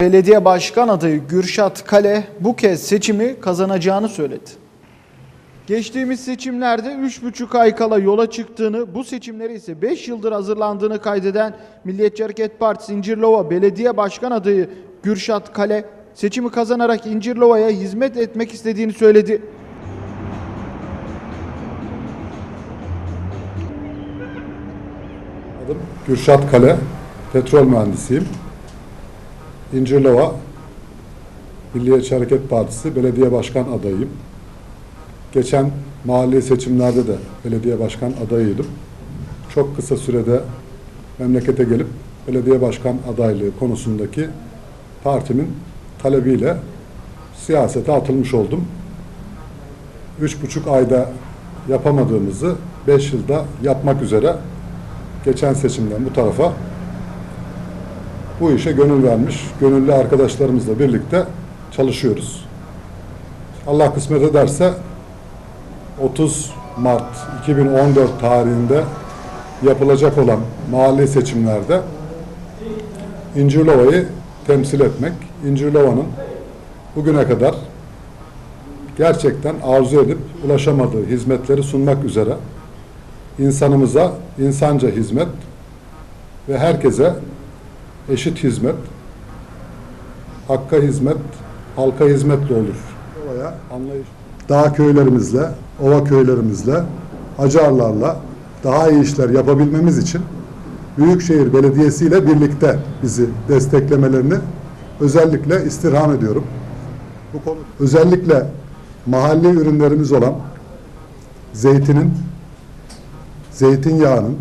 Belediye Başkan adayı Gürşat Kale bu kez seçimi kazanacağını söyledi. Geçtiğimiz seçimlerde 3,5 ay kala yola çıktığını, bu seçimlere ise 5 yıldır hazırlandığını kaydeden Milliyetçi Hareket Partisi İncirlova Belediye Başkan adayı Gürşat Kale, seçimi kazanarak İncirlova'ya hizmet etmek istediğini söyledi. Adım Gürşat Kale, petrol mühendisiyim. İncirlova Milliyetçi Hareket Partisi belediye başkan adayıyım. Geçen mahalli seçimlerde de belediye başkan adayıydım. Çok kısa sürede memlekete gelip belediye başkan adaylığı konusundaki partimin talebiyle siyasete atılmış oldum. Üç buçuk ayda yapamadığımızı beş yılda yapmak üzere geçen seçimden bu tarafa bu işe gönül vermiş, gönüllü arkadaşlarımızla birlikte çalışıyoruz. Allah kısmet ederse 30 Mart 2014 tarihinde yapılacak olan mahalli seçimlerde İncirlova'yı temsil etmek, İncirlova'nın bugüne kadar gerçekten arzu edip ulaşamadığı hizmetleri sunmak üzere insanımıza insanca hizmet ve herkese eşit hizmet, hakka hizmet, halka hizmetle olur. Ovaya anlayış. Dağ köylerimizle, ova köylerimizle, acarlarla daha iyi işler yapabilmemiz için Büyükşehir Belediyesi ile birlikte bizi desteklemelerini özellikle istirham ediyorum. Bu konu özellikle mahalli ürünlerimiz olan zeytinin, zeytinyağının,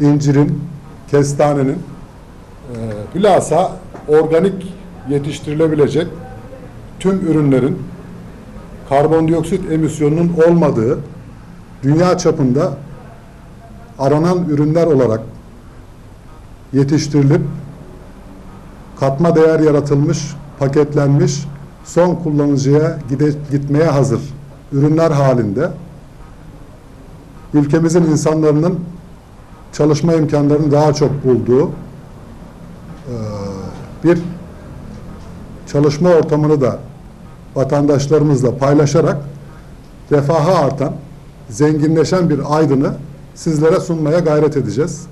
incirin, kestanenin e, bilhassa organik yetiştirilebilecek tüm ürünlerin karbondioksit emisyonunun olmadığı dünya çapında aranan ürünler olarak yetiştirilip katma değer yaratılmış, paketlenmiş, son kullanıcıya gide, gitmeye hazır ürünler halinde ülkemizin insanların çalışma imkanlarını daha çok bulduğu bir çalışma ortamını da vatandaşlarımızla paylaşarak refahı artan, zenginleşen bir aydını sizlere sunmaya gayret edeceğiz.